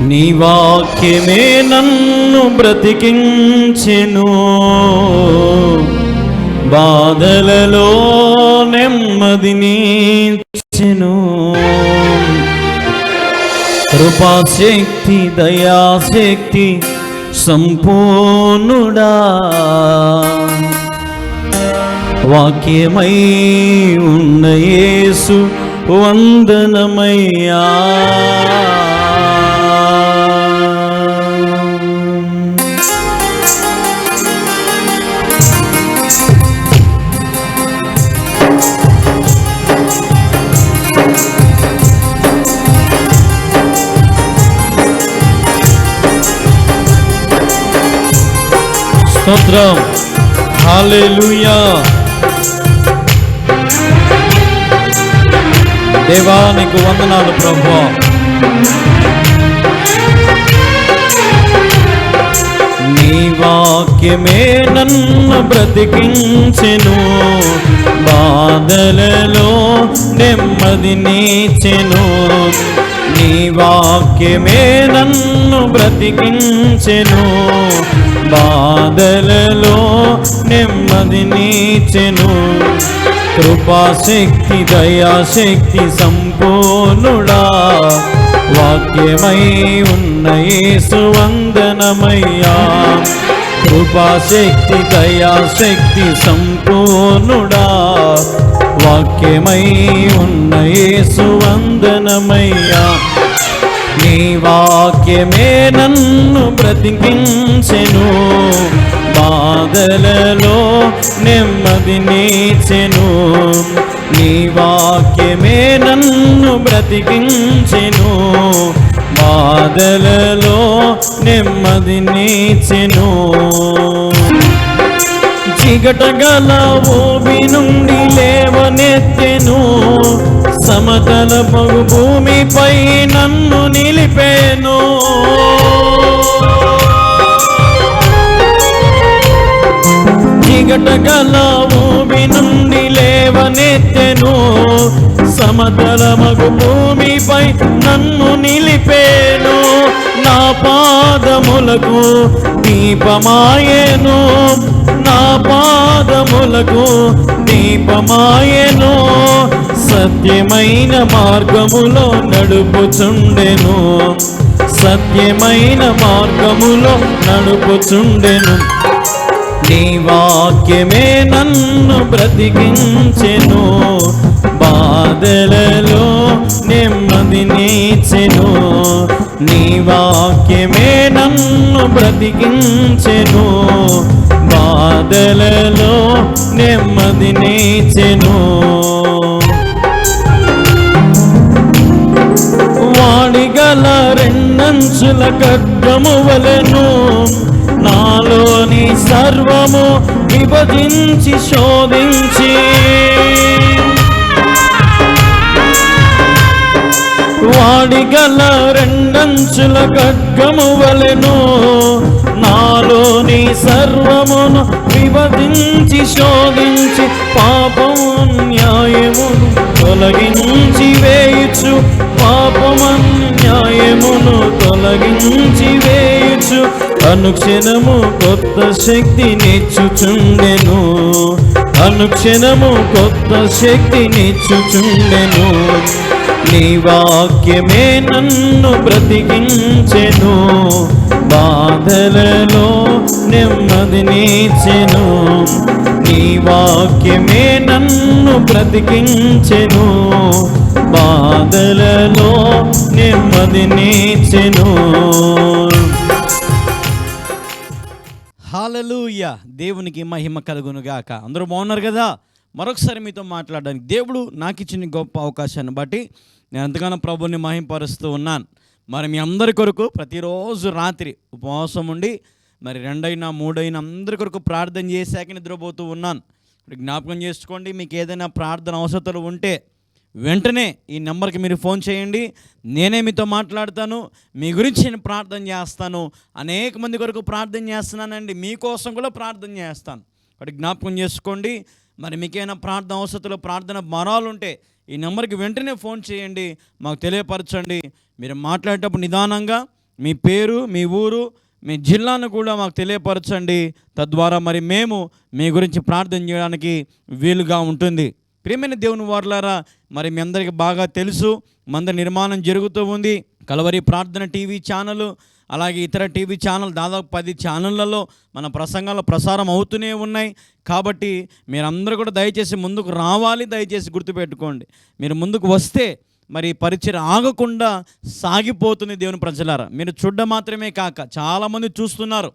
నీ వాక్యమే నన్ను బ్రతికించెను. బాధలలో నెమ్మదినిచ్చెను కృపాశక్తి దయాశక్తి సంపూర్ణుడా. వాక్యమై ఉన్న యేసు వందనమయ్యా. స్తోత్రం. హాలేలుయా దేవా నీకు వందనాలు ప్రభు. నీ వాక్యమే నన్ను బ్రతికించెను. బాధలలో నెమ్మది నీచెను. నీ వాక్యమే నన్ను బ్రతికించెను. బాధలలో నెమ్మది నీచెను. కృపాశక్తి దయాశక్తి సంపూర్ణుడా. వాక్యమై ఉన్న యేసు వందనమయ్యా. కృపాశక్తి దయాశక్తి సంపూర్ణుడా. వాక్యమై ఉన్న యేసు వందనమయ్యా. నీ వాక్యమే నన్ను బ్రతికించెను. బాధలలో నెమ్మది నీచెను. నీ వాక్యమే నన్ను బ్రతికించెను. బాధలలో నెమ్మది నీచెను. చిగట గల ఊబి నుండి లేవనెత్తెను. సమతల పగు భూమిపై నన్ను నిలిపేను. చిగట గల భూమి నుండి లేవనెత్తెను. సమతల మగు భూమిపై నన్ను నిలిపేను. నా పాదములకు దీపమాయను నా పాదములకు దీపమాయెను సత్యమైన మార్గములో నడుపుచుండెను. సత్యమైన మార్గములో నడుపుచుండెను. నీ వాక్యమే నన్ను బ్రతికించెను. బాధలలో నెమ్మది నీచెను. నీ వాక్యమే నన్ను బ్రతికించెను. బాధలలో నెమ్మది నేచెను. వాడిగల రెండంచుల ఖడ్గము వలెను. నాలోని సర్వము విభజించి శోధించి. వాడిగల రెండంచుల ఖడ్గము వలెను నాలోని సర్వమును విభజించి శోధించి పాపము న్యాయమును తొలగించి వేయుచు పాపమన్యాయమును తొలగించి వేయుచు అనుక్షణము కొత్త శక్తి నిచ్చుచుండెను అనుక్షణము కొత్త శక్తినిచ్చుచుండెను నీ వాక్యమే నన్ను బ్రతికించెను. బాధలలో నెమ్మదినిచ్చెను నీ వాక్యమే నన్ను బ్రతికించెను. బాధలలో నెమ్మదినిచ్చెను నీచెను. హాలలుయ దేవునికి మహిమ కలుగును గాక అందరూ బాగున్నారు కదా? మరొకసారి మీతో మాట్లాడడానికి దేవుడు నాకు ఇచ్చిన గొప్ప అవకాశాన్ని బట్టి నేను ఎంతగానో ప్రభుని మహింపరుస్తూ ఉన్నాను. మరి మీ అందరి కొరకు ప్రతిరోజు రాత్రి ఉపవాసం ఉండి మరి రెండైనా మూడైనా అందరి కొరకు ప్రార్థన చేశాక నిద్రపోతూ ఉన్నాను. జ్ఞాపకం చేసుకోండి మీకు ఏదైనా ప్రార్థన అవసరతలు ఉంటే వెంటనే ఈ నెంబర్కి మీరు ఫోన్ చేయండి. నేనే మీతో మాట్లాడతాను. మీ గురించి నేను ప్రార్థన చేస్తాను. అనేక మంది కొరకు ప్రార్థన చేస్తున్నానండి. మీకోసం కూడా ప్రార్థన చేస్తాను. ఒకటి జ్ఞాపకం చేసుకోండి. మరి మీకేమైనా ప్రార్థన అవసరతలు ప్రార్థన మరాలుంటే ఈ నెంబర్కి వెంటనే ఫోన్ చేయండి. మాకు తెలియపరచండి. మీరు మాట్లాడేటప్పుడు నిదానంగా మీ పేరు మీ ఊరు మీ జిల్లాను కూడా మాకు తెలియపరచండి. తద్వారా మరి మేము మీ గురించి ప్రార్థన చేయడానికి వీలుగా ఉంటుంది. ప్రియమైన దేవుని వారులారా మరి మీ అందరికీ బాగా తెలుసు మంద నిర్మాణం జరుగుతూ ఉంది. కలవరి ప్రార్థన టీవీ ఛానల్ అలాగే ఇతర టీవీ ఛానల్ దాదాపు పది ఛానళ్ళలో మన ప్రసంగాలు ప్రసారం అవుతూనే ఉన్నాయి. కాబట్టి మీరందరూ కూడా దయచేసి ముందుకు రావాలి దయచేసి గుర్తుపెట్టుకోండి. మీరు ముందుకు వస్తే మరి పరిచయం ఆగకుండా సాగిపోతుంది దేవుని ప్రజలారా. మీరు చూడడం మాత్రమే కాక చాలామంది చూస్తున్నారు.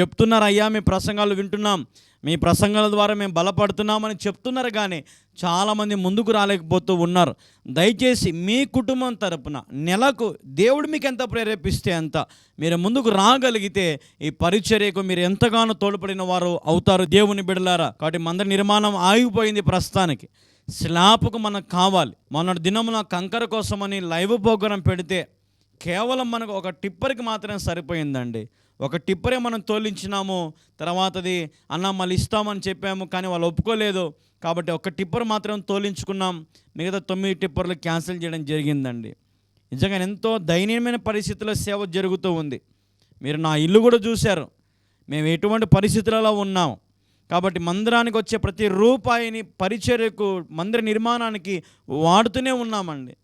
చెప్తున్నారు అయ్యా మీ ప్రసంగాలు వింటున్నాం. మీ ప్రసంగాల ద్వారా మేము బలపడుతున్నామని చెప్తున్నారు కానీ చాలామంది ముందుకు రాలేకపోతూ ఉన్నారు. దయచేసి మీ కుటుంబం తరపున నెలకు దేవుడు మీకు ఎంత ప్రేరేపిస్తే అంత మీరు ముందుకు రాగలిగితే ఈ పరిచర్యకు మీరు ఎంతగానో తోడ్పడిన వారు అవుతారు దేవుని బిడలారా కాబట్టి మంద నిర్మాణం ఆగిపోయింది ప్రస్తుతానికి. స్లాబ్కు మనకు కావాలి. మొన్నటి దినమున కంకర కోసమని లైవ్ ప్రోగ్రాం పెడితే కేవలం మనకు ఒక టిప్పర్కి మాత్రమే సరిపోయిందండి. ఒక టిప్పరే మనం తోలించినాము తర్వాతది అన్న మళ్ళీ ఇస్తామని చెప్పాము కానీ వాళ్ళు ఒప్పుకోలేదు. కాబట్టి ఒక టిప్పర్ మాత్రం తోలించుకున్నాం. మిగతా తొమ్మిది టిప్పర్లు క్యాన్సిల్ చేయడం జరిగిందండి. నిజంగా ఎంతో దయనీయమైన పరిస్థితుల్లో సేవ జరుగుతూ ఉంది. మీరు నా ఇల్లు కూడా చూశారు. మేము ఎటువంటి పరిస్థితులలో ఉన్నాం. కాబట్టి మందిరానికి వచ్చే ప్రతి రూపాయిని పరిచర్యకు మందిర నిర్మాణానికి వాడుతూనే ఉన్నామండి.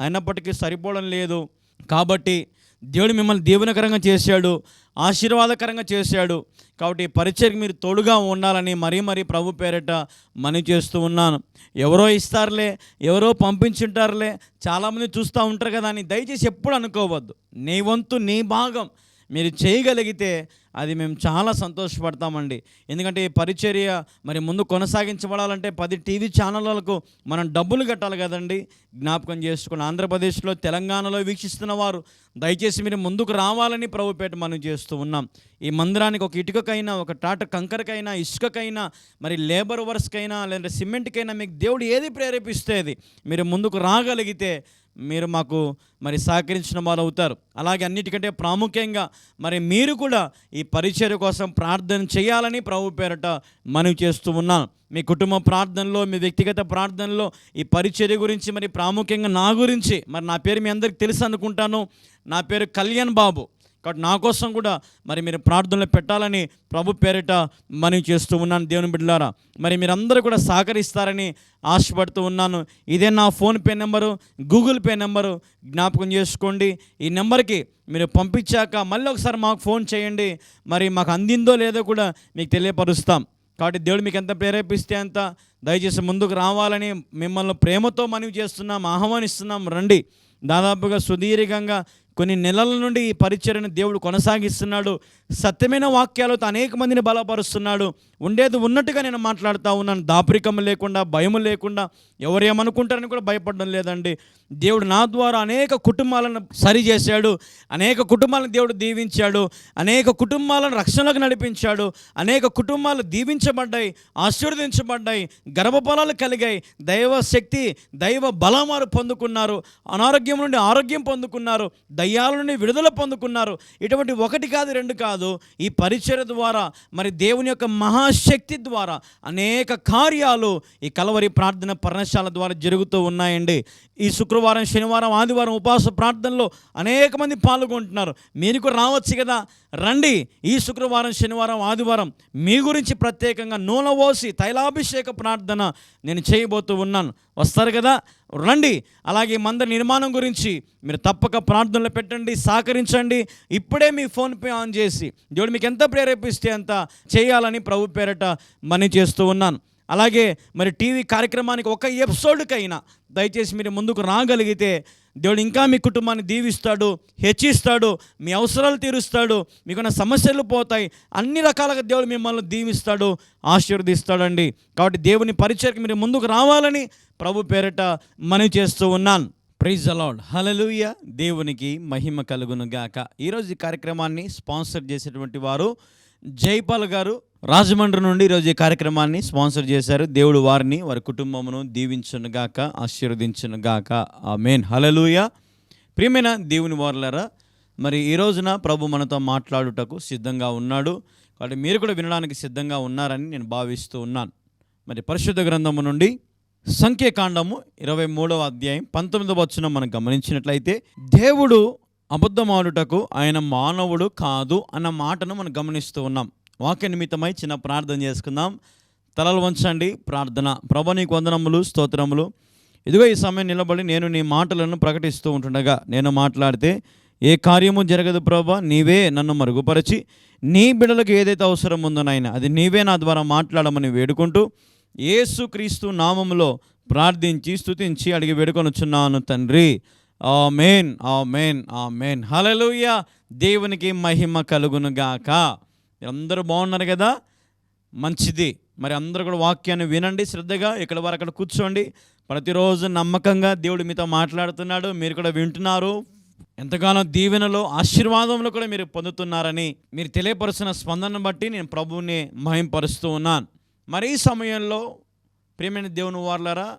అయినప్పటికీ సరిపోవడం లేదు. కాబట్టి దేవుడు మిమ్మల్ని దీవెనకరంగా చేశాడు ఆశీర్వాదకరంగా చేశాడు. కాబట్టి పరిచయకి పరిచయకు మీరు తోడుగా ఉండాలని మరీ మరీ ప్రభు పేరిట మనీ చేస్తూ ఉన్నాను. ఎవరో ఇస్తారులే ఎవరో పంపించుంటారులే చాలామంది చూస్తూ ఉంటారు కదా అని దయచేసి ఎప్పుడు అనుకోవద్దు. నీ వంతు నీ భాగం మీరు చేయగలిగితే అది మేము చాలా సంతోషపడతామండి. ఎందుకంటే ఈ పరిచర్య మరి ముందు కొనసాగించబడాలంటే పది టీవీ ఛానళ్ళకు మనం డబ్బులు కట్టాలి కదండి. జ్ఞాపకం చేసుకుని ఆంధ్రప్రదేశ్లో తెలంగాణలో వీక్షిస్తున్న వారు దయచేసి మీరు ముందుకు రావాలని ప్రభుపేట మనం చేస్తూ ఉన్నాం. ఈ మందిరానికి ఒక ఇటుకకైనా ఒక టాట కంకరకైనా ఇసుకకైనా మరి లేబర్ వర్క్స్కైనా లేదంటే సిమెంట్కైనా మీకు దేవుడు ఏది ప్రేరేపిస్తే అది మీరు ముందుకు రాగలిగితే మీరు మాకు మరి సహకరించిన వారు అవుతారు. అలాగే అన్నిటికంటే ప్రాముఖ్యంగా మరి మీరు కూడా ఈ పరిచర్య కోసం ప్రార్థన చేయాలని ప్రభు పేరట మనవి చేస్తూ ఉన్నాను. మీ కుటుంబ ప్రార్థనలో మీ వ్యక్తిగత ప్రార్థనలో ఈ పరిచర్య గురించి మరి ప్రాముఖ్యంగా నా గురించి మరి నా పేరు మీ అందరికి తెలుసు అనుకుంటాను. నా పేరు కళ్యాణ్ బాబు. కాబట్టి నా కోసం కూడా మరి మీరు ప్రార్థనలు పెట్టాలని ప్రభు పేరిట మనవి చేస్తూ ఉన్నాను దేవుని బిడ్డలారా. మరి మీరందరూ కూడా సహకరిస్తారని ఆశపడుతూ ఉన్నాను. ఇదే నా PhonePe number Google Pay number జ్ఞాపకం చేసుకోండి. ఈ నెంబర్కి మీరు పంపించాక మళ్ళీ ఒకసారి మాకు ఫోన్ చేయండి. మరి మాకు అందిందో లేదో కూడా మీకు తెలియపరుస్తాం. కాబట్టి దేవుడు మీకు ఎంత ప్రేరేపిస్తే అంత దయచేసి ముందుకు రావాలని మిమ్మల్ని ప్రేమతో మనవి చేస్తున్నాం ఆహ్వానిస్తున్నాం. రండి. దాదాపుగా సుదీర్ఘంగా కొన్ని నెలల నుండి ఈ పరిచర్యను దేవుడు కొనసాగిస్తున్నాడు. సత్యమైన వాక్యాలతో అనేక మందిని బలపరుస్తున్నాడు. ఉండేది ఉన్నట్టుగా నేను మాట్లాడుతూ ఉన్నాను. దాపరికం లేకుండా భయం లేకుండా ఎవరు ఏమనుకుంటారని కూడా భయపడడం లేదండి. దేవుడు నా ద్వారా అనేక కుటుంబాలను సరి చేశాడు. అనేక కుటుంబాలను దేవుడు దీవించాడు. అనేక కుటుంబాలను రక్షణకు నడిపించాడు. అనేక కుటుంబాలు దీవించబడ్డాయి ఆశీర్వదించబడ్డాయి గర్భఫలాలు కలిగాయి. దైవ శక్తి దైవ బలం వారు పొందుకున్నారు. అనారోగ్యం నుండి ఆరోగ్యం పొందుకున్నారు. దయ్యాల నుండి విడుదల పొందుకున్నారు. ఇటువంటి ఒకటి కాదు రెండు కాదు. ఈ పరిచయ ద్వారా మరి దేవుని యొక్క మహాశక్తి ద్వారా అనేక కార్యాలు ఈ కలవరి ప్రార్థన పర్ణశాల ద్వారా జరుగుతూ ఉన్నాయండి. ఈ శుక్రవారం శనివారం ఆదివారం ఉపవాస ప్రార్థనలో అనేక మంది పాల్గొంటున్నారు. మీరు కూడా రావచ్చు కదా? రండి. ఈ శుక్రవారం శనివారం ఆదివారం మీ గురించి ప్రత్యేకంగా నూనె పోసి తైలాభిషేక ప్రార్థన నేను చేయబోతూ ఉన్నాను. వస్తారు కదా? రండి. అలాగే మంద నిర్మాణం గురించి మీరు తప్పక ప్రార్థనలు పెట్టండి సహకరించండి. ఇప్పుడే మీ ఫోన్పే ఆన్ చేసి దేవుడు మీకు ఎంత ప్రేరేపిస్తే అంత చేయాలని ప్రభు పేరట మనీ చేస్తూ ఉన్నాను. అలాగే మరి టీవీ కార్యక్రమానికి ఒక ఎపిసోడ్కైనా దయచేసి మీరు ముందుకు రాగలిగితే దేవుడు ఇంకా మీ కుటుంబాన్ని దీవిస్తాడు హెచ్చిస్తాడు మీ అవసరాలు తీరుస్తాడు మీకున్న సమస్యలు పోతాయి అన్ని రకాలుగా దేవుడు మిమ్మల్ని దీవిస్తాడు ఆశీర్వదిస్తాడండి. కాబట్టి దేవుని పరిచయకు మీరు ముందుకు రావాలని ప్రభు పేరట మనవి చేస్తూ ఉన్నాను. ప్రైజ్ అలాడ్ హలలుయ దేవునికి మహిమ కలుగును గాక ఈరోజు ఈ కార్యక్రమాన్ని స్పాన్సర్ చేసేటువంటి వారు జైపాల్ గారు. రాజమండ్రి నుండి ఈరోజు ఈ కార్యక్రమాన్ని స్పాన్సర్ చేశారు. దేవుడు వారిని వారి కుటుంబమును దీవించునుగాక ఆశీర్వదించునుగాక. ఆ మెయిన్ హలలుయ ప్రియమైన దేవుని వారులరా మరి ఈ రోజున ప్రభు మనతో మాట్లాడుటకు సిద్ధంగా ఉన్నాడు. కాబట్టి మీరు కూడా వినడానికి సిద్ధంగా ఉన్నారని నేను భావిస్తూ ఉన్నాను. మరి పరిశుద్ధ గ్రంథము నుండి సంఖ్యాకాండము ఇరవై మూడవ అధ్యాయం పంతొమ్మిదవ వచ్చిన మనం గమనించినట్లయితే దేవుడు అబద్ధమాడుటకు ఆయన మానవుడు కాదు అన్న మాటను మనం గమనిస్తూ ఉన్నాం. వాక్య నిమిత్తమై చిన్న ప్రార్థన చేసుకుందాం. తలలు వంచండి ప్రార్థన. ప్రభ నీకు వందనములు స్తోత్రములు. ఇదిగో ఈ సమయం నిలబడి నేను నీ మాటలను ప్రకటిస్తూ ఉంటుండగా నేను మాట్లాడితే ఏ కార్యము జరగదు ప్రభా నీవే నన్ను మరుగుపరచి నీ బిడలకు ఏదైతే అవసరం ఉందో నాయన అది నీవే నా ద్వారా మాట్లాడమని వేడుకుంటూ యేసుక్రీస్తు నామములో ప్రార్థించి స్తుతించి అడిగి వేడుకొనుచున్నాను తండ్రి. ఆ మేన్ ఆ మేన్ ఆ మేన్ హలలుయ దేవునికి మహిమ కలుగును గాక అందరూ బాగున్నారు కదా? మంచిది. మరి అందరూ కూడా వాక్యాన్ని వినండి శ్రద్ధగా ఇక్కడ వారు అక్కడ కూర్చోండి. ప్రతిరోజు నమ్మకంగా దేవుడు మీతో మాట్లాడుతున్నాడు మీరు కూడా వింటున్నారు. ఎంతగానో దీవెనలో ఆశీర్వాదంలో కూడా మీరు పొందుతున్నారని మీరు తెలియపరుస్తున్న స్పందనను బట్టి నేను ప్రభువుని మహింపరుస్తూ ఉన్నాను. మరి ఈ సమయంలో ప్రియమైన దేవుని వార్లరా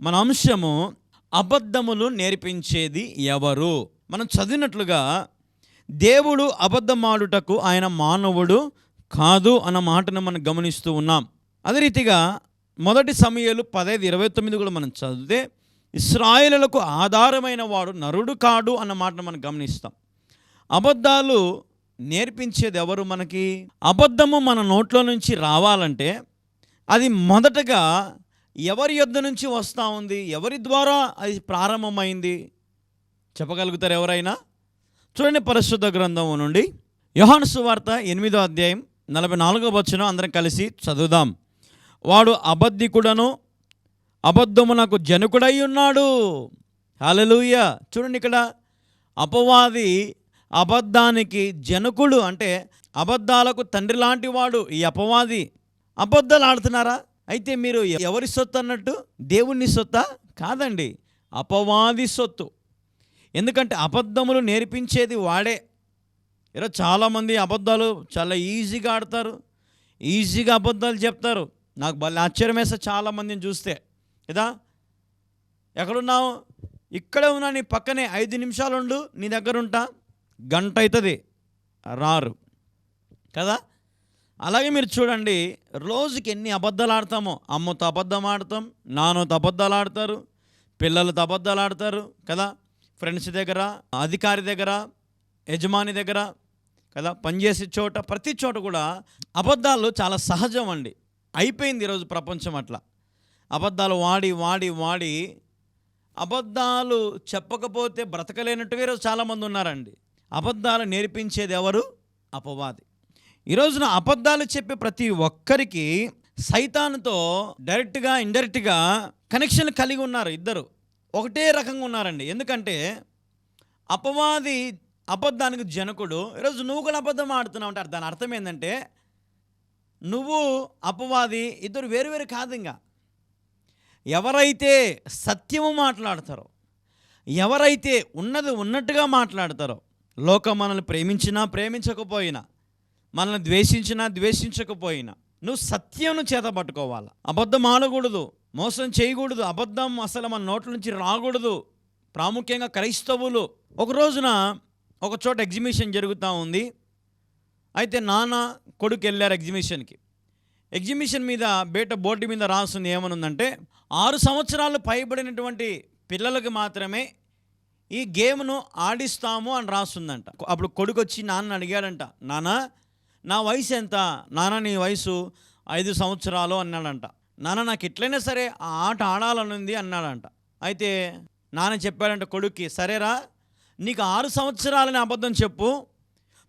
మన అంశము అబద్ధములు నేర్పించేది ఎవరు? మనం చదివినట్లుగా దేవుడు అబద్ధమాడుటకు ఆయన మానవుడు కాదు అన్న మాటను మనం గమనిస్తూ ఉన్నాం. అదే రీతిగా మొదటి సమయాలు పదహైదు ఇరవై తొమ్మిది కూడా మనం చదివితే ఇస్రాయిలకు ఆధారమైన వాడు నరుడు కాడు అన్న మాటను మనం గమనిస్తాం. అబద్ధాలు నేర్పించేది ఎవరు మనకి? అబద్ధము మన నోట్లో నుంచి రావాలంటే అది మొదటగా ఎవరి యొద్ద నుంచి వస్తూ ఉంది? ఎవరి ద్వారా అది ప్రారంభమైంది? చెప్పగలుగుతారు ఎవరైనా? చూడండి పరిశుద్ధ గ్రంథం నుండి యోహాను సువార్త ఎనిమిదో అధ్యాయం నలభై నాలుగో వచ్చిన అందరం కలిసి చదువుదాం. వాడు అబద్ధికుడను అబద్ధమునకు జనకుడై ఉన్నాడు. హల్లెలూయ. చూడండి ఇక్కడ అపవాది అబద్ధానికి జనకుడు అంటే అబద్ధాలకు తండ్రి లాంటి వాడు ఈ అపవాది. అబద్ధాలు ఆడుతున్నారా? అయితే మీరు ఎవరి సొత్తు అన్నట్టు? దేవుని సొత్తా? కాదండి అపవాది సొత్తు. ఎందుకంటే అబద్ధములు నేర్పించేది వాడే. ఈరోజు చాలామంది అబద్ధాలు చాలా ఈజీగా ఆడతారు ఈజీగా అబద్ధాలు చెప్తారు. నాకు భలే ఆశ్చర్యం వేస్తే చాలామందిని చూస్తే. కదా ఎక్కడున్నావు? ఇక్కడే ఉన్నా నీ పక్కనే ఐదు నిమిషాలు ఉండు నీ దగ్గర ఉంటా గంట అవుతుంది రారు. కదా? అలాగే మీరు చూడండి రోజుకి ఎన్ని అబద్ధాలు ఆడతామో. అమ్మతో అబద్ధం ఆడతాం నాన్నతో అబద్ధాలు ఆడతారు పిల్లలతో అబద్ధాలు ఆడతారు కదా? ఫ్రెండ్స్ దగ్గర అధికారి దగ్గర యజమాని దగ్గర కదా పనిచేసే చోట ప్రతి చోట కూడా అబద్ధాలు చాలా సహజం అండి. అయిపోయింది ఈరోజు ప్రపంచం అట్లా. అబద్ధాలు వాడి వాడి వాడి అబద్ధాలు చెప్పకపోతే బ్రతకలేనట్టుగా ఈరోజు చాలామంది ఉన్నారండి. అబద్ధాలు నేర్పించేది ఎవరు? అపవాది. ఈ రోజున అబద్ధాలు చెప్పే ప్రతి ఒక్కరికి సైతాన్తో డైరెక్ట్గా ఇండైరెక్ట్గా కనెక్షన్ కలిగి ఉన్నారు ఇద్దరు. ఒకటే రకంగా ఉన్నారండి. ఎందుకంటే అపవాది అబద్ధానికి జనకుడు. ఈరోజు నువ్వు కూడా అబద్ధం ఆడుతున్నావు అంటే దాని అర్థం ఏంటంటే నువ్వు అపవాది ఇద్దరు వేరు వేరు కాదు ఇంకా. ఎవరైతే సత్యము మాట్లాడతారో ఎవరైతే ఉన్నది ఉన్నట్టుగా మాట్లాడతారో లోకం మనల్ని ప్రేమించినా ప్రేమించకపోయినా మనల్ని ద్వేషించినా ద్వేషించకపోయినా నువ్వు సత్యంను చేత పట్టుకోవాలి? అబద్ధం ఆడకూడదు. మోసం చేయకూడదు. అబద్ధం అసలు మన నోట్ల నుంచి రాకూడదు. ప్రాముఖ్యంగా క్రైస్తవులు. ఒక రోజున ఒక చోట ఎగ్జిబిషన్ జరుగుతూ ఉంది. అయితే నాన్న కొడుకు వెళ్ళారు ఎగ్జిబిషన్కి ఎగ్జిబిషన్ మీద బయట బోర్డు మీద రాస్తుంది ఏమనుందంటే ఆరు సంవత్సరాలు పైబడినటువంటి పిల్లలకు మాత్రమే ఈ గేమ్ను ఆడిస్తాము అని రాస్తుందంట అప్పుడు కొడుకు వచ్చి నాన్న అడిగాడంట నాన్న నా వయసు ఎంత? నాన్న నీ వయసు ఐదు సంవత్సరాలు అన్నాడంట. నాన్న నాకు ఎట్లయినా సరే ఆ ఆట ఆడాలనుంది అన్నాడంట. అయితే నాన్న చెప్పాడంట కొడుక్కి సరేరా నీకు ఆరు సంవత్సరాలని అబద్ధం చెప్పు.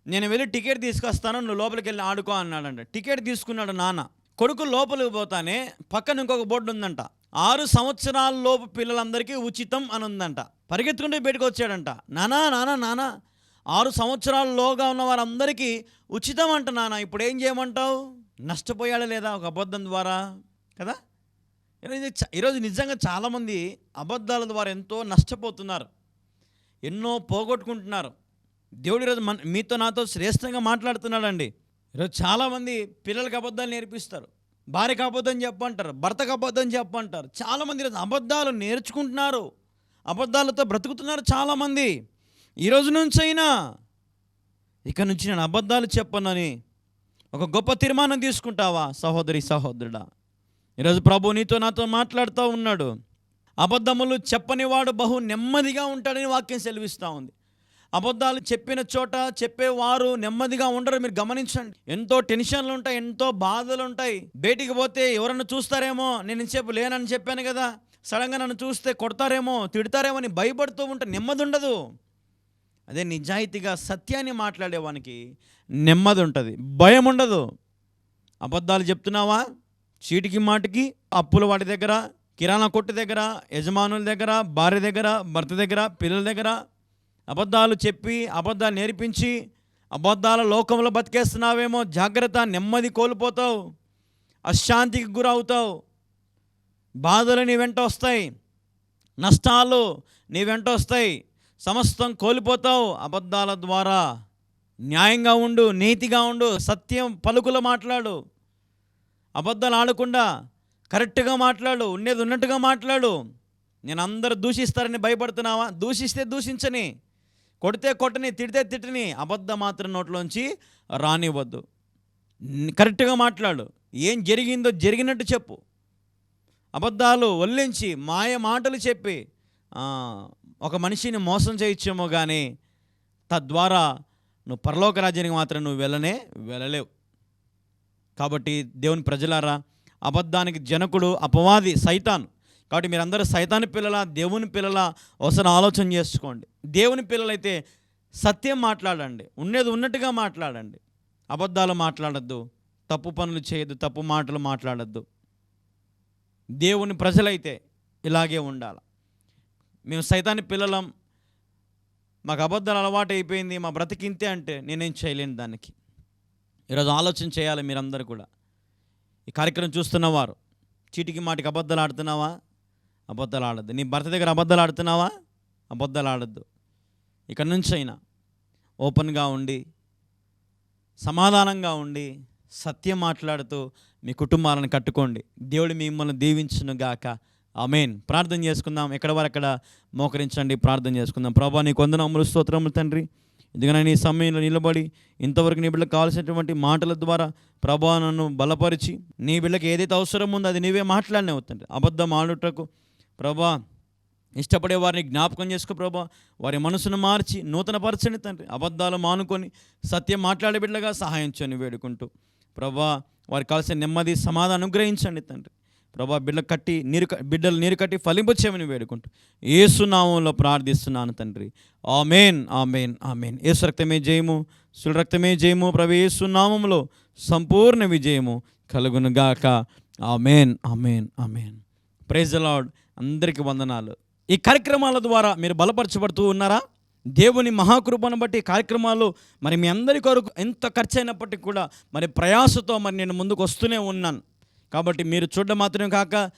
నేను వెళ్ళి టికెట్ తీసుకొస్తాను నువ్వు లోపలికి వెళ్ళి ఆడుకో అన్నాడంట. టికెట్ తీసుకున్నాడు నాన్న. కొడుకు లోపలికి పోతానే పక్కన ఇంకొక బోర్డు ఉందంట. ఆరు సంవత్సరాల లోపు పిల్లలందరికీ ఉచితం అని ఉందంట. పరిగెత్తుకుంటూ బయటకు వచ్చాడంట. నానా నానా నానా ఆరు సంవత్సరాలలోగా ఉన్న వారందరికీ ఉచితం అంట నాన్న. ఇప్పుడు ఏం చేయమంటావు? నష్టపోయాడా లేదా ఒక అబద్ధం ద్వారా? కదా? ఈరోజు చ- ఈరోజు నిజంగా చాలామంది అబద్ధాల ద్వారా ఎంతో నష్టపోతున్నారు. ఎన్నో పోగొట్టుకుంటున్నారు. దేవుడు ఈరోజు మన మీతో నాతో శ్రేష్టంగా మాట్లాడుతున్నాడండి. ఈరోజు చాలామంది పిల్లలకి అబద్ధాలు నేర్పిస్తారు. భార్యకు అబద్ధం చెప్పంటారు భర్తకు అబద్ధం చెప్పంటారు. చాలామంది ఈరోజు అబద్ధాలు నేర్చుకుంటున్నారు. అబద్ధాలతో బ్రతుకుతున్నారు చాలామంది. ఈ రోజు నుంచి అయినా ఇక నుంచి నేను అబద్ధాలు చెప్పనని ఒక గొప్ప తీర్మానం తీసుకుంటావా సహోదరి సహోదరుడా? ఈరోజు ప్రభు నీతో నాతో మాట్లాడుతూ ఉన్నాడు. అబద్ధములు చెప్పనివాడు బహు నెమ్మదిగా ఉంటాడని వాక్యం సెలవిస్తూ ఉంది. అబద్ధాలు చెప్పిన చోట చెప్పేవారు నెమ్మదిగా ఉండరు. మీరు గమనించండి. ఎంతో టెన్షన్లు ఉంటాయి ఎంతో బాధలు ఉంటాయి. బయటికి పోతే ఎవరన్నా చూస్తారేమో నేను ఇంతసేపు లేనని చెప్పాను కదా. సడన్గా నన్ను చూస్తే కొడతారేమో తిడతారేమో అని భయపడుతూ ఉంటే నెమ్మది ఉండదు. అదే నిజాయితీగా సత్యాన్ని మాట్లాడేవానికి నెమ్మది ఉంటుంది. భయం ఉండదు. అబద్ధాలు చెప్తున్నావా? చీటికి మాటికి అప్పుల వాటి దగ్గర కిరాణా కొట్టు దగ్గర యజమానుల దగ్గర భార్య దగ్గర భర్త దగ్గర పిల్లల దగ్గర అబద్ధాలు చెప్పి అబద్ధాలు నేర్పించి అబద్ధాల లోకంలో బతికేస్తున్నావేమో జాగ్రత్త నెమ్మది కోల్పోతావు అశాంతికి గురవుతావు బాధలు నీ వెంట వస్తాయి నష్టాలు నీ వెంట వస్తాయి సమస్తం కోల్పోతావు అబద్ధాల ద్వారా న్యాయంగా ఉండు నీతిగా ఉండు సత్యం పలుకులు మాట్లాడు అబద్ధాలు ఆడకుండా కరెక్ట్గా మాట్లాడు ఉండేది ఉన్నట్టుగా మాట్లాడు. నేను అందరు దూషిస్తారని భయపడుతున్నావా? దూషిస్తే దూషించని కొడితే కొట్టని తిడితే తిట్టని అబద్ధం మాత్రం నోట్లోంచి రానివ్వద్దు. కరెక్ట్గా మాట్లాడు. ఏం జరిగిందో జరిగినట్టు చెప్పు. అబద్ధాలు వల్లించి మాయ మాటలు చెప్పి ఒక మనిషిని మోసం చేయొచ్చేమో కానీ తద్వారా నువ్వు పరలోక రాజ్యానికి మాత్రం నువ్వు వెళ్ళనే వెళ్ళలేవు. కాబట్టి దేవుని ప్రజలారా అబద్ధానికి జనకుడు అపవాది సైతాన్. కాబట్టి మీరందరూ సైతాని పిల్లల దేవుని పిల్లల అవసరం ఆలోచన చేసుకోండి. దేవుని పిల్లలైతే సత్యం మాట్లాడండి. ఉండేది ఉన్నట్టుగా మాట్లాడండి. అబద్ధాలు మాట్లాడద్దు. తప్పు పనులు చేయొద్దు. తప్పు మాటలు మాట్లాడద్దు. దేవుని ప్రజలైతే ఇలాగే ఉండాలి. మేము సైతాన్ని పిల్లలం. మాకు అబద్ధాలు అలవాటు అయిపోయింది మా బ్రతికింతే అంటే నేనేం చేయలేను దానికి. ఈరోజు ఆలోచన చేయాలి మీరందరూ కూడా. ఈ కార్యక్రమం చూస్తున్నవారు చీటికి మాటికి అబద్ధాలు ఆడుతున్నావా? అబద్ధాలు ఆడద్దు. నీ భర్త దగ్గర అబద్ధాలు ఆడుతున్నావా? అబద్ధాలు ఆడద్దు. ఇక్కడి నుంచి అయినా ఓపెన్గా ఉండి సమాధానంగా ఉండి సత్యం మాట్లాడుతూ మీ కుటుంబాలను కట్టుకోండి. దేవుడు మిమ్మల్ని దీవించును గాక. ఆమెన్. ప్రార్థన చేసుకుందాం. ఎక్కడ వరక్కడ మోకరించండి. ప్రార్థన చేసుకుందాం. ప్రభా నీ కొందరు అమలు స్తోత్రములు తండ్రి. ఎందుకని నీ సమయంలో నిలబడి ఇంతవరకు నీ బిడ్డకు కావాల్సినటువంటి మాటల ద్వారా ప్రభా నన్ను బలపరిచి నీ బిడ్డకి ఏదైతే అవసరం ఉందో అది నీవే మాట్లాడినే అవుతుంది అబద్ధం ఆడుటకు ప్రభా ఇష్టపడే వారిని జ్ఞాపకం చేసుకో ప్రభా. వారి మనసును మార్చి నూతన పరచని తండ్రి. అబద్ధాలు మానుకొని సత్యం మాట్లాడే బిడ్డగా సహాయం చేయని వేడుకుంటూ ప్రభా వారికి కావాల్సిన నెమ్మది సమాధానం అనుగ్రహించండి తండ్రి. ప్రభా బిడ్డ కట్టి నీరు బిడ్డలు నీరు కట్టి ఫలింపచేయమని వేడుకుంటూ ఏసునామంలో ప్రార్థిస్తున్నాను తండ్రి. Amen amen amen. ఏసు రక్తమే జయము సుల రక్తమే జయము ప్రభు ఏసునామంలో సంపూర్ణ విజయము కలుగునుగాక amen amen amen. Praise Lord. అందరికీ వందనాలు. ఈ కార్యక్రమాల ద్వారా మీరు బలపరచబడుతూ ఉన్నారా? దేవుని మహాకృపను బట్టి ఈ కార్యక్రమాలు మరి మీ అందరి కొరకు ఎంత ఖర్చు అయినప్పటికీ కూడా మరి ప్రయాసతో మరి నేను ముందుకు వస్తూనే ఉన్నాను. కాబట్టి మీరు చూడడం మాత్రమే కాక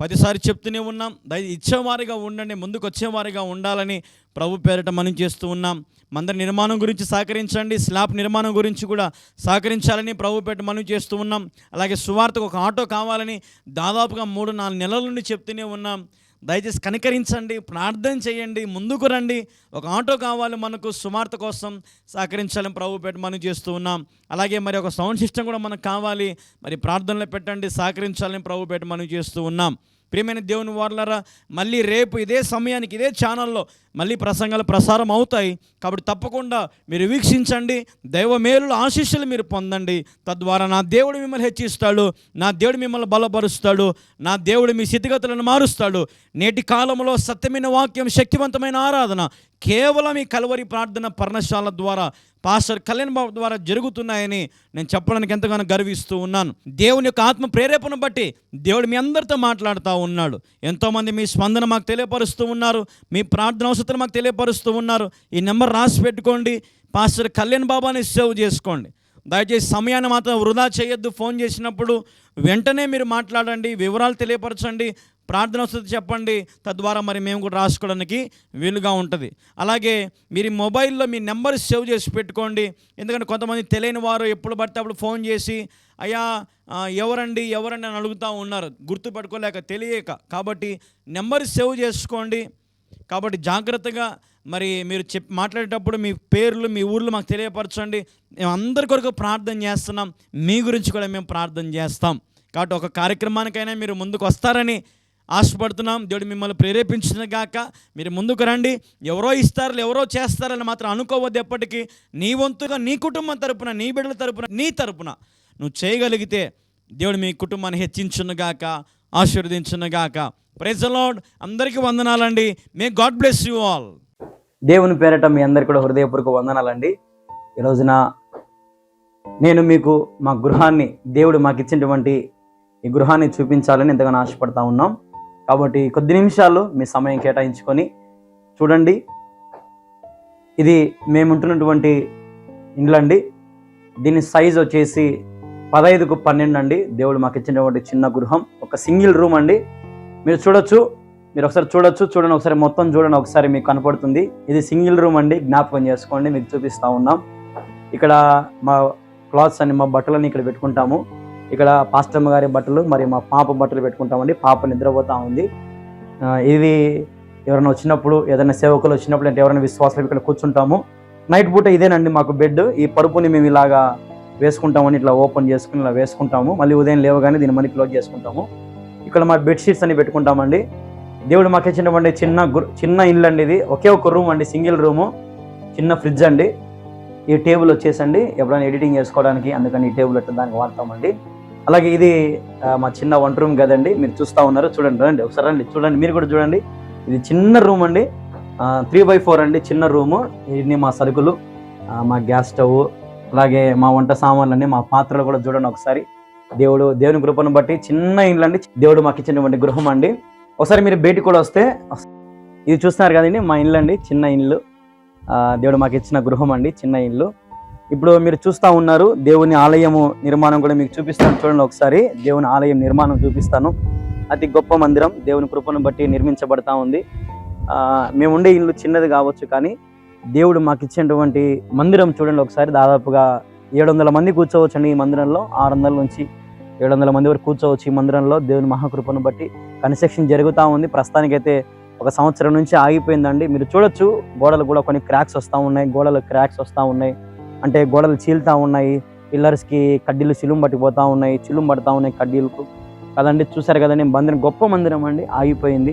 పదిసారి చెప్తూనే ఉన్నాం. దయ ఇచ్చేవారిగా ఉండండి ముందుకు వచ్చేవారిగా ఉండాలని ప్రభు పేరిట మనం చేస్తూ ఉన్నాం. మందిర నిర్మాణం గురించి సహకరించండి స్లాబ్ నిర్మాణం గురించి కూడా సహకరించాలని ప్రభు పేట మనం చేస్తూ ఉన్నాం. అలాగే సువార్తకు ఒక ఆటో కావాలని దాదాపుగా మూడు నాలుగు నెలల నుండి చెప్తూనే ఉన్నాం. దయచేసి కనికరించండి ప్రార్థన చేయండి ముందుకు రండి. ఒక ఆటో కావాలి మనకు సుమార్త కోసం సహకరించాలని ప్రభు పెట్టి మనం చేస్తూ ఉన్నాం. అలాగే మరి ఒక సౌండ్ సిస్టమ్ కూడా మనకు కావాలి. మరి ప్రార్థనలో పెట్టండి సహకరించాలని ప్రభు పెట్టి మనం చేస్తూ ఉన్నాం. ప్రియమైన దేవుని వారులరా మళ్ళీ రేపు ఇదే సమయానికి ఇదే ఛానల్లో మళ్ళీ ప్రసంగాలు ప్రసారం అవుతాయి. కాబట్టి తప్పకుండా మీరు వీక్షించండి దైవ మేలుల ఆశీస్సులు మీరు పొందండి. తద్వారా నా దేవుడు మిమ్మల్ని హెచ్చిస్తాడు నా దేవుడు మిమ్మల్ని బలపరుస్తాడు నా దేవుడు మీ స్థితిగతులను మారుస్తాడు. నేటి కాలంలో సత్యమైన వాక్యం శక్తివంతమైన ఆరాధన కేవలం ఈ కలువరి ప్రార్థన పర్ణశాల ద్వారా పాస్టర్ కళ్యాణ్ బాబు ద్వారా జరుగుతున్నాయని నేను చెప్పడానికి ఎంతగానో గర్విస్తూ ఉన్నాను. దేవుని యొక్క ఆత్మ ప్రేరేపణ బట్టి దేవుడు మీ అందరితో మాట్లాడుతూ ఉన్నాడు. ఎంతోమంది మీ స్పందన మాకు తెలియపరుస్తూ ఉన్నారు మీ ప్రార్థన అవసరం మాకు తెలియపరుస్తూ ఉన్నారు. ఈ నెంబర్ రాసి పెట్టుకోండి పాస్టర్ కళ్యాణ్ బాబాని సేవ్ చేసుకోండి. దయచేసి సమయాన్ని మాత్రం వృధా చేయొద్దు. ఫోన్ చేసినప్పుడు వెంటనే మీరు మాట్లాడండి వివరాలు తెలియపరచండి. ప్రార్థన వస్తుంది చెప్పండి. తద్వారా మరి మేము కూడా రాసుకోవడానికి వీలుగా ఉంటుంది. అలాగే మీరు మొబైల్లో మీ నెంబర్ సేవ్ చేసి పెట్టుకోండి. ఎందుకంటే కొంతమంది తెలియని వారు ఎప్పుడు పడితే అప్పుడు ఫోన్ చేసి అయ్యా ఎవరండి ఎవరండి అని అడుగుతూ ఉన్నారు. గుర్తుపెట్టుకోలేక తెలియక. కాబట్టి నెంబర్ సేవ్ చేసుకోండి. కాబట్టి జాగ్రత్తగా మరి మీరు చెప్ మాట్లాడేటప్పుడు మీ పేర్లు మీ ఊర్లు మాకు తెలియపరచండి. మేము అందరి కొరకు ప్రార్థన చేస్తున్నాం. మీ గురించి కూడా మేము ప్రార్థన చేస్తాం. కాబట్టి ఒక కార్యక్రమానికైనా మీరు ముందుకు వస్తారని ఆశపడుతున్నాం. దేవుడు మిమ్మల్ని ప్రేరేపించిన గాక మీరు ముందుకు రండి. ఎవరో ఇస్తారు ఎవరో చేస్తారని మాత్రం అనుకోవద్దు ఎప్పటికీ. నీ వంతుగా నీ కుటుంబం తరపున నీ బిడ్డల తరపున నీ తరపున నువ్వు చేయగలిగితే దేవుడు మీ కుటుంబాన్ని హెచ్చించునుగాక ఆశీర్వదించునుగాక ప్రైజ్ లార్డ్ అందరికీ వందనాలండి. May God bless you all దేవుని పేరట మీ అందరికీ కూడా హృదయపూర్వక వందనాలండి. ఈ రోజున నేను మీకు మా గృహాన్ని దేవుడు మాకు ఇచ్చినటువంటి ఈ గృహాన్ని చూపించాలని ఎంతగానో ఆశపడతా ఉన్నాం. కాబట్టి కొద్ది నిమిషాలు మీ సమయం కేటాయించుకొని చూడండి. ఇది మేము ఉంటున్నటువంటి ఇండ్లు అండి. దీని సైజ్ వచ్చేసి పదహైదుకు పన్నెండు అండి. దేవుడు మాకు ఇచ్చినటువంటి చిన్న గృహం. ఒక సింగిల్ రూమ్ అండి. మీరు చూడొచ్చు మీరు ఒకసారి చూడొచ్చు చూడండి ఒకసారి మొత్తం చూడండి ఒకసారి మీకు కనపడుతుంది. ఇది సింగిల్ రూమ్ అండి. జ్ఞాపకం చేసుకోండి మీకు చూపిస్తా ఉన్నాం. ఇక్కడ మా క్లాత్స్ అన్ని మా బట్టలని ఇక్కడ పెట్టుకుంటాము. ఇక్కడ పాస్టమ్మ గారి బట్టలు మరి మా పాప బట్టలు పెట్టుకుంటామండి. పాప నిద్రపోతా ఉంది. ఇది ఎవరైనా వచ్చినప్పుడు ఏదైనా సేవకులు వచ్చినప్పుడు అంటే ఎవరైనా విశ్వాసాలు ఇక్కడ కూర్చుంటాము. నైట్ పూట ఇదేనండి మాకు బెడ్. ఈ పరుపుని మేము ఇలాగా వేసుకుంటామని ఇట్లా ఓపెన్ చేసుకుని ఇలా వేసుకుంటాము. మళ్ళీ ఉదయం లేవగానే దీన్ని మనీ క్లోజ్ చేసుకుంటాము. ఇక్కడ మా బెడ్షీట్స్ అన్ని పెట్టుకుంటామండి. దేవుడు మాకు ఇచ్చినటువంటి చిన్న చిన్న ఇల్లు అండి ఇది. ఒకే ఒక రూమ్ అండి సింగిల్ రూము. చిన్న ఫ్రిడ్జ్ అండి. ఈ టేబుల్ వచ్చేసండి. ఎప్పుడైనా ఎడిటింగ్ చేసుకోవడానికి అందుకని ఈ టేబుల్ అట్లా దానికి వాడతామండి. అలాగే ఇది మా చిన్న వంట రూమ్ కదండి మీరు చూస్తూ ఉన్నారు. చూడండి రండి ఒకసారి రండి చూడండి మీరు కూడా చూడండి. ఇది చిన్న రూమ్ అండి. త్రీ బై ఫోర్ అండి చిన్న రూము. ఇన్ని మా సరుకులు మా గ్యాస్ స్టవ్ అలాగే మా వంట సామాన్లన్నీ మా పాత్రలు కూడా చూడండి ఒకసారి. దేవుడు దేవుని కృపను బట్టి చిన్న ఇల్లు అండి. దేవుడు మాకు ఇచ్చినటువంటి గృహం అండి. ఒకసారి మీరు బయటికి కూడా వస్తే ఇది చూస్తున్నారు కదండి మా ఇల్లు అండి చిన్న ఇల్లు. దేవుడు మాకు ఇచ్చిన గృహం అండి చిన్న ఇల్లు. ఇప్పుడు మీరు చూస్తూ ఉన్నారు దేవుని ఆలయము నిర్మాణం కూడా మీకు చూపిస్తాను. చూడండి ఒకసారి దేవుని ఆలయం నిర్మాణం చూపిస్తాను. అతి గొప్ప మందిరం దేవుని కృపను బట్టి నిర్మించబడతా ఉంది. మేము ఉండే ఇల్లు చిన్నది కావచ్చు కానీ దేవుడు మాకు ఇచ్చినటువంటి మందిరం చూడండి ఒకసారి. దాదాపుగా ఏడు వందల మంది కూర్చోవచ్చండి ఈ మందిరంలో. ఆరు వందల నుంచి ఏడు వందల మంది వరకు కూర్చోవచ్చు ఈ మందిరంలో. దేవుని మహాకృపను బట్టి కన్స్ట్రక్షన్ జరుగుతూ ఉంది. ప్రస్తుతానికైతే ఒక సంవత్సరం నుంచి ఆగిపోయిందండి. మీరు చూడొచ్చు గోడలు కూడా కొన్ని క్రాక్స్ వస్తూ ఉన్నాయి. గోడలు క్రాక్స్ వస్తూ ఉన్నాయి. అంటే గోడలు చీలుతూ ఉన్నాయి పిల్లర్స్కి కడ్డీలు చిలుం పట్టిపోతూ ఉన్నాయి చిలుం పడతా ఉన్నాయి కడ్డీలకు. కదండి చూసారు కదండి మందిరం గొప్ప మందిరం అండి ఆగిపోయింది.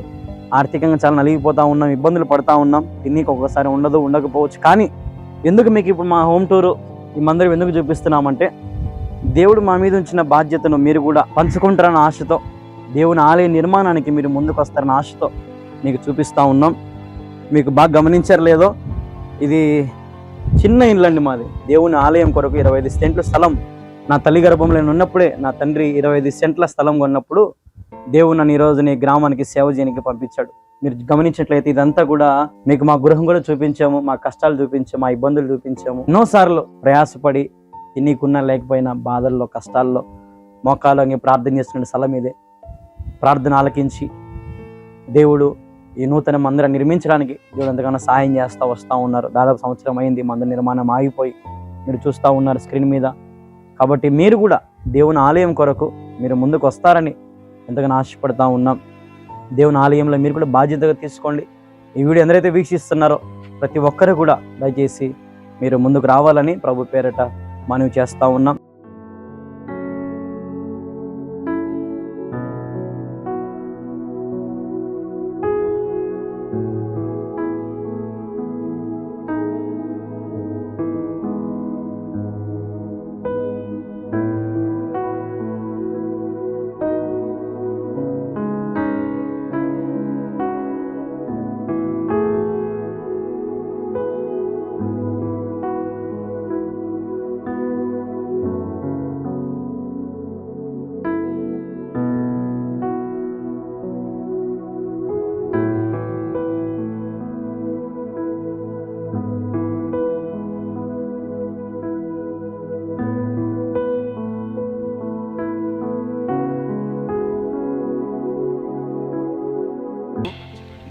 ఆర్థికంగా చాలా నలిగిపోతూ ఉన్నాం ఇబ్బందులు పడతా ఉన్నాం తిన్నీకి ఒక్కొక్కసారి ఉండదు ఉండకపోవచ్చు. కానీ ఎందుకు మీకు ఇప్పుడు మా హోమ్ టూరు ఈ మందిరం ఎందుకు చూపిస్తున్నామంటే దేవుడు మా మీద ఉంచిన బాధ్యతను మీరు కూడా పంచుకుంటారన్న ఆశతో దేవుని ఆలయ నిర్మాణానికి మీరు ముందుకు వస్తారన్న ఆశతో మీకు చూపిస్తూ ఉన్నాం. మీకు బాగా గమనించారు లేదో ఇది చిన్న ఇల్లు అండి మాది. దేవుని ఆలయం కొరకు ఇరవై ఐదు సెంట్ల స్థలం. నా తల్లి గర్భంలో నేను ఉన్నప్పుడే నా తండ్రి ఇరవై ఐదు సెంట్ల స్థలం కొన్నప్పుడు దేవుడు నన్ను ఈరోజు నీ గ్రామానికి సేవ చేయడానికి పంపించాడు. మీరు గమనించినట్లయితే ఇదంతా కూడా మీకు మా గృహం కూడా చూపించాము మా కష్టాలు చూపించాము మా ఇబ్బందులు చూపించాము. ఎన్నోసార్లు ప్రయాసపడి ఎన్నికున్నా లేకపోయినా బాధల్లో కష్టాల్లో మోకాలు ప్రార్థన చేస్తున్న స్థలం ఇదే. ప్రార్థన ఆలకించి దేవుడు ఈ నూతన మందిరం నిర్మించడానికి దేవుడు ఎంతగానో సహాయం చేస్తూ వస్తూ ఉన్నారు. దాదాపు సంవత్సరం అయింది మందిర నిర్మాణం ఆగిపోయి మీరు చూస్తూ ఉన్నారు స్క్రీన్ మీద. కాబట్టి మీరు కూడా దేవుని ఆలయం కొరకు మీరు ముందుకు వస్తారని ఎంతగానో ఆశపడతా ఉన్నాం. దేవుని ఆలయంలో మీరు కూడా బాధ్యతగా తీసుకోండి. ఈ వీడియో ఎందరైతే వీక్షిస్తున్నారో ప్రతి ఒక్కరు కూడా దయచేసి మీరు ముందుకు రావాలని ప్రభు పేరట మనవి చేస్తూ ఉన్నాం.